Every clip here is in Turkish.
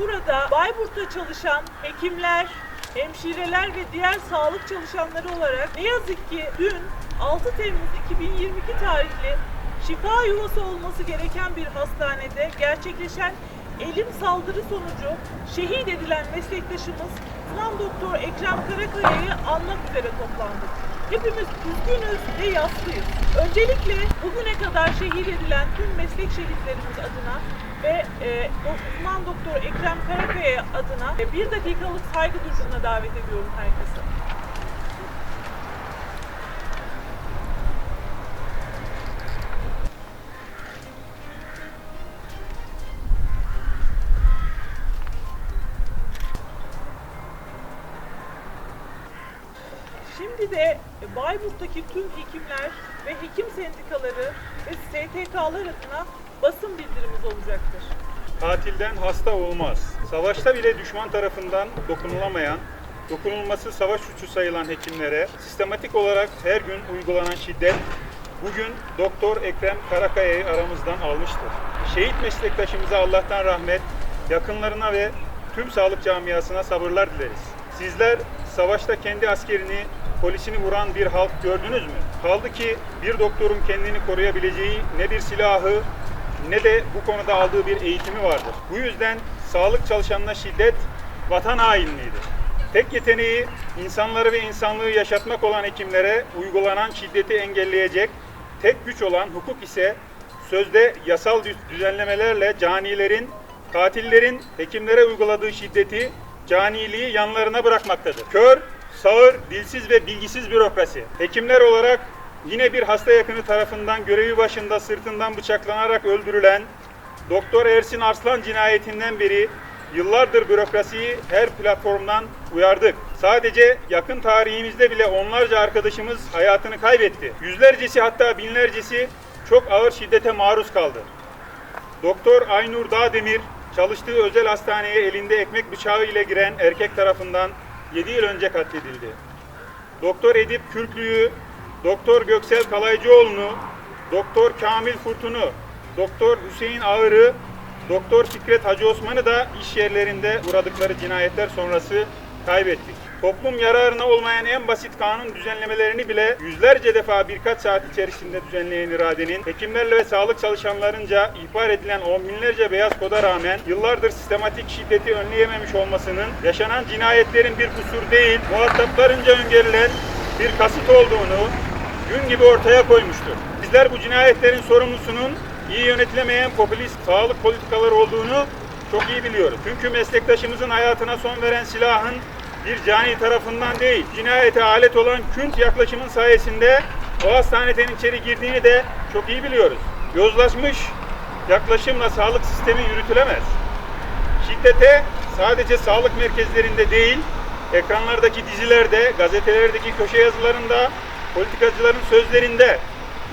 burada Bayburt'ta çalışan hekimler, hemşireler ve diğer sağlık çalışanları olarak ne yazık ki dün 6 Temmuz 2022 tarihli şifa yuvası olması gereken bir hastanede gerçekleşen elim saldırı sonucu şehit edilen meslektaşımız uzman doktor Ekrem Karakaya'yı anmak üzere toplandık. Hepimiz üzgünüz ve yaslıyız. Öncelikle bugüne kadar şehit edilen tüm meslek şehitlerimiz adına ve e, uzman doktor Ekrem Karakaya adına e, bir dakikalık saygı duruşuna davet ediyorum herkese. Şimdi de Bayburt'taki tüm hekimler ve hekim sendikaları ve STK'lar adına basın bildirimiz olacaktır. Katilden hasta olmaz. Savaşta bile düşman tarafından dokunulamayan, dokunulması savaş suçu sayılan hekimlere sistematik olarak her gün uygulanan şiddet bugün Doktor Ekrem Karakaya'yı aramızdan almıştır. Şehit meslektaşımıza Allah'tan rahmet, yakınlarına ve tüm sağlık camiasına sabırlar dileriz. Sizler savaşta kendi askerini, polisini vuran bir halk gördünüz mü? Kaldı ki bir doktorun kendini koruyabileceği ne bir silahı ne de bu konuda aldığı bir eğitimi vardır. Bu yüzden sağlık çalışanına şiddet vatan hainliğidir. Tek yeteneği insanları ve insanlığı yaşatmak olan hekimlere uygulanan şiddeti engelleyecek tek güç olan hukuk ise sözde yasal düz- düzenlemelerle canilerin, katillerin hekimlere uyguladığı şiddeti, caniliği yanlarına bırakmaktadır. Kör, sağır, dilsiz ve bilgisiz bürokrasi. Hekimler olarak yine bir hasta yakını tarafından görevi başında sırtından bıçaklanarak öldürülen Doktor Ersin Arslan cinayetinden beri yıllardır bürokrasiyi her platformdan uyardık. Sadece yakın tarihimizde bile onlarca arkadaşımız hayatını kaybetti. Yüzlercesi hatta binlercesi çok ağır şiddete maruz kaldı. Doktor Aynur Dağdemir çalıştığı özel hastaneye elinde ekmek bıçağı ile giren erkek tarafından 7 yıl önce katledildi. Doktor Edip Kürklü'yü, Doktor Göksel Kalaycıoğlu'nu, Doktor Kamil Furtun'u, Doktor Hüseyin Ağır'ı, Doktor Fikret Hacı Osman'ı da iş yerlerinde uğradıkları cinayetler sonrası kaybettik. Toplum yararına olmayan en basit kanun düzenlemelerini bile yüzlerce defa birkaç saat içerisinde düzenleyen iradenin hekimlerle ve sağlık çalışanlarınca ihbar edilen on binlerce beyaz koda rağmen yıllardır sistematik şiddeti önleyememiş olmasının yaşanan cinayetlerin bir kusur değil, muhataplarınca öngörülen bir kasıt olduğunu gün gibi ortaya koymuştur. Bizler bu cinayetlerin sorumlusunun iyi yönetilemeyen popülist sağlık politikaları olduğunu çok iyi biliyoruz. Çünkü meslektaşımızın hayatına son veren silahın bir cani tarafından değil, cinayete alet olan kült yaklaşımın sayesinde o hastaneden içeri girdiğini de çok iyi biliyoruz. Yozlaşmış yaklaşımla sağlık sistemi yürütülemez. Şiddete sadece sağlık merkezlerinde değil, ekranlardaki dizilerde, gazetelerdeki köşe yazılarında, politikacıların sözlerinde,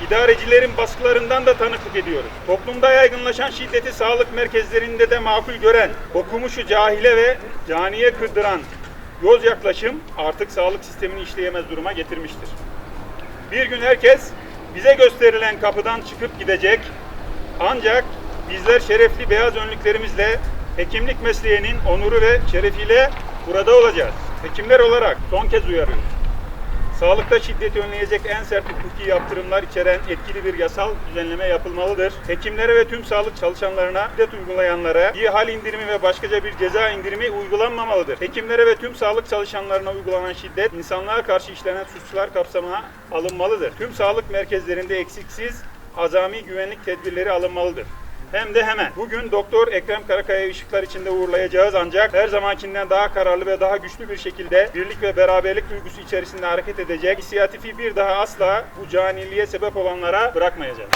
idarecilerin baskılarından da tanıklık ediyoruz. Toplumda yaygınlaşan şiddeti sağlık merkezlerinde de makul gören, okumuşu cahile ve caniye kırdıran yoz yaklaşım artık sağlık sistemini işleyemez duruma getirmiştir. Bir gün herkes bize gösterilen kapıdan çıkıp gidecek. Ancak bizler şerefli beyaz önlüklerimizle hekimlik mesleğinin onuru ve şerefiyle burada olacağız. Hekimler olarak son kez uyarıyoruz. Sağlıkta şiddeti önleyecek en sert hukuki yaptırımlar içeren etkili bir yasal düzenleme yapılmalıdır. Hekimlere ve tüm sağlık çalışanlarına şiddet uygulayanlara bir hal indirimi ve başkaca bir ceza indirimi uygulanmamalıdır. Hekimlere ve tüm sağlık çalışanlarına uygulanan şiddet insanlığa karşı işlenen suçlar kapsamına alınmalıdır. Tüm sağlık merkezlerinde eksiksiz azami güvenlik tedbirleri alınmalıdır. Hem de hemen. Bugün Doktor Ekrem Karakaya'yı ışıklar içinde uğurlayacağız ancak her zamankinden daha kararlı ve daha güçlü bir şekilde birlik ve beraberlik duygusu içerisinde hareket edecek. İnisiyatifi bir daha asla bu caniliğe sebep olanlara bırakmayacağız.